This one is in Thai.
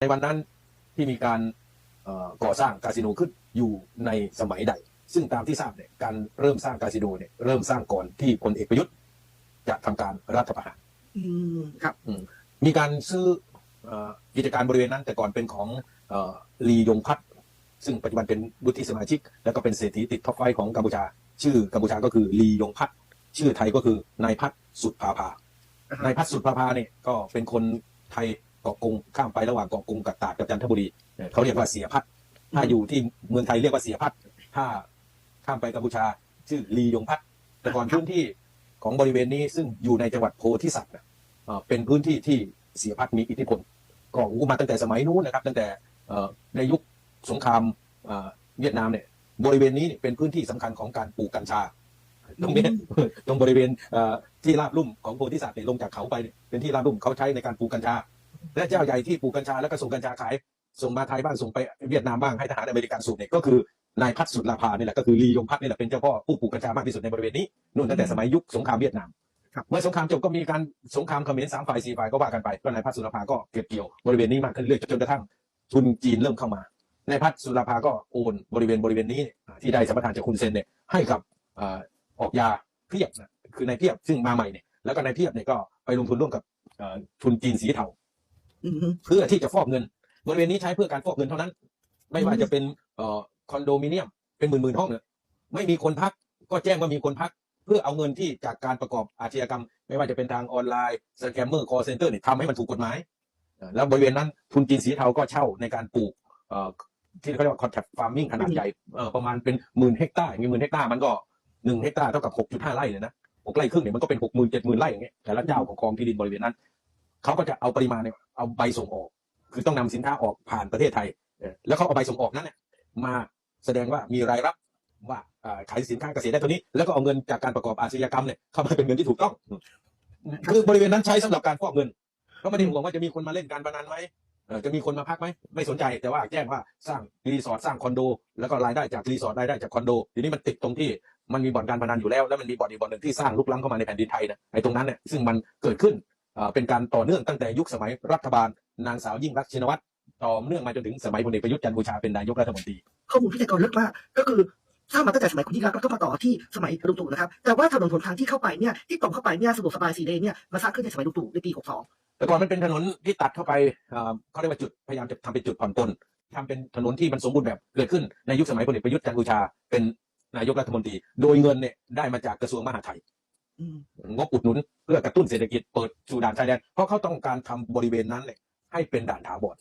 ในวันนั้นที่มีการเอ่อก่อสร้างคาสิโนขึ้นอยู่ในสมัยใด ซึ่งตามที่ทราบเนี่ยการเริ่มสร้างคาสิโนเนี่ยเริ่มสร้างก่อนที่พลเอกประยุทธ์จะทำการรัฐประหารอืมครับมีการซื้อเอ่อกิจการบริเวณนั้น แต่ก่อนเป็นของเอ่อลียงพัฒน์ซึ่งปัจจุบันเป็นวุฒิสมาชิก แล้วก็เป็นเศรษฐีติดท็อปไฟว์ของกัมพูชา ชื่อกัมพูชาก็คือลียงพัฒน์ชื่อไทยก็คือนายพัฒน์สุดภาภาอ่าฮะนายพัฒน์สุดภาภาเนี่ยก็เป็นคนไทย เกาะกงข้ามไประหว่างเกาะกงกับตราดกับจันทบุรีเอ่อเขาเรียกว่าเสียพัฒน์ถ้าอยู่ที่เมืองไทยเรียกว่าเสียพัฒน์ถ้าข้ามไปกัมพูชา ชื่อลียงพัฒน์แต่ก่อนพื้นที่ของบริเวณนี้ซึ่งอยู่ในจังหวัดโพธิสัตว์น่ะเอ่อเป็นพื้นที่ที่เสียพัดมีอิทธิพลก็อู้มาตั้งแต่สมัยนู้นนะครับ ตั้งแต่เอ่อในยุคสงครามเอ่อเวียดนามเนี่ยบริเวณนี้เนี่ยเป็นพื้นที่สำคัญของการปลูกกัญชาตรงนี้ตรงบริเวณเอ่อที่ราบลุ่มของโพธิสัตว์เนี่ยลงจากเขาไปเนี่ยเป็นที่ราบลุ่มเขาใช้ในการปลูกกัญชา และเจ้าใหญ่ที่ปลูกกัญชาแล้วก็ส่งกัญชาขาย ส่งมาไทยบ้างส่งไปเวียดนามบ้างให้ทหารอเมริกันสูบเนี่ยก็คือนายพัฒน์สุดลาภานี่แหละก็คือลียงพัฒน์นี่แหละเป็นเจ้าพ่อผู้ปลูกกัญชามากที่สุดในบริเวณนี้นู่นตั้งแต่สมัยยุคสงครามเวียดนามครับเมื่อสงครามจบก็มีการสงครามเขมรสามฝ่ายสี่ฝ่ายก็ว่ากันไปก็นายพัฒน์สุรภาก็เก็บเกี่ยวบริเวณนี้มากขึ้นเรื่อยๆจนกระทั่งทุนจีนเริ่มเข้ามานายพัฒน์สุรภาก็โอนบริเวณบริเวณนี้อ่าที่ได้สัมปทานจากคุณเซนเนี่ยให้กับอ่าออกยาเพียบนะคือนายเพียบซึ่งมาใหม่เนี่ยแล้วก็นายเพียบเนี่ยก็ไปลงทุนร่วมกับอ่าทุนจีนสีเทาอืม เพื่อที่จะฟอกเงินบริเวณนี้ใช้เพื่อการฟอกเงินเท่านั้น ไม่ว่าจะเป็นเอ่อคอนโดมิเนียม เป็นหมื่นๆห้องเนี่ยไม่มีคนพักก็แจ้งว่ามีคนพัก เพื่อเอาเงินที่จากการประกอบอาชญากรรม ไม่ว่าจะเป็นทางออนไลน์สแกมเมอร์คอร์เซนเตอร์เนี่ยทำให้มันถูกกฎหมายแล้วบริเวณนั้นทุนจีนสีเทาก็เช่าในการปลูกเอ่อที่เขาเรียกว่า contract farming ขนาดใหญ่เอ่อประมาณเป็นหมื่นเฮกตาร์มีหมื่นเฮกตาร์มันก็หนึ่งเฮกตาร์เท่ากับหกจุดห้าไร่เลยนะหกไร่ครึ่งเนี่ยมันก็เป็นหกหมื่นเจ็ดหมื่นไร่อย่างเงี้ยแต่ละเจ้าของกองที่ดินบริเวณนั้น เขาก็จะเอาปริมาณเนี่ยเอาใบส่งออก คือต้องนำสินค้าออกผ่านประเทศไทย แล้วเขาเอาใบส่งออกนั้นเนี่ยมาแสดงว่ามีรายรับว่าขายสินค้าเกษตรได้เท่านี้ แล้วก็เอาเงินจากการประกอบอาชญากรรมเนี่ยเข้ามาเป็นเงินที่ถูกต้อง คือบริเวณนั้นใช้สำหรับการฟอกเงินก็ไม่ได้ห่วงว่าจะมีคนมาเล่นการพนันไหมจะมีคนมาพักไหมไม่สนใจแต่ว่าแจ้งว่าสร้างรีสอร์ทสร้างคอนโด แล้วก็รายได้จากรีสอร์ทรายได้จากคอนโดทีนี้มันติดตรงที่มันมีบ่อนการพนันอยู่แล้ว แล้วมันมีบ่อนอีกบ่อนหนึ่งที่สร้างลุกล้ำเข้ามาในแผ่นดินไทยนะไอ้ตรงนั้นเนี่ยซึ่งมันเกิดขึ้น เป็นการต่อเนื่องตั้งแต่ยุคสมัยรัฐบาล นางสาวยิ่งรักษณ์ชินวัตรต่อเนื่องมาจนถึงสมัยพลเอกประยุทธ์จันทร์โอชาเป็นนายกรัฐมนตรีข้อมูลพิจารณาลึกมากก็คือสร้างมาตั้งแต่สมัยคุณยิ่งรักษณ์แล้วก็มาต่อที่สมัยลุงตู่นะครับแต่ว่าถนนหนทางที่เข้าไปเนี่ยที่ตรงเข้าไปเนี่ยสะดวกสบายสีเลนเนี่ยมาสร้างขึ้นในสมัยลุงตู่ในปี 62 แต่ก่อนมันเป็นถนนที่ตัดเข้าไปอ่าเขาเรียกว่าจุดพยายามจะทำเป็นจุดผ่อนปลนทำเป็นถนนที่มันสมบูรณ์แบบเกิดขึ้นในยุคสมัยพลเอกประยุทธ์จันทร์โอชาเป็นนายกรัฐมนตรี โดยเงินเนี่ยได้มาจากกระทรวงมหาดไทยอืม งบอุดหนุนเพื่อกระตุ้นเศรษฐกิจเปิดสู่ด่านชายแดนเพราะเขาต้องการทำบริเวณนั้นเลยให้เป็นด่านถาวร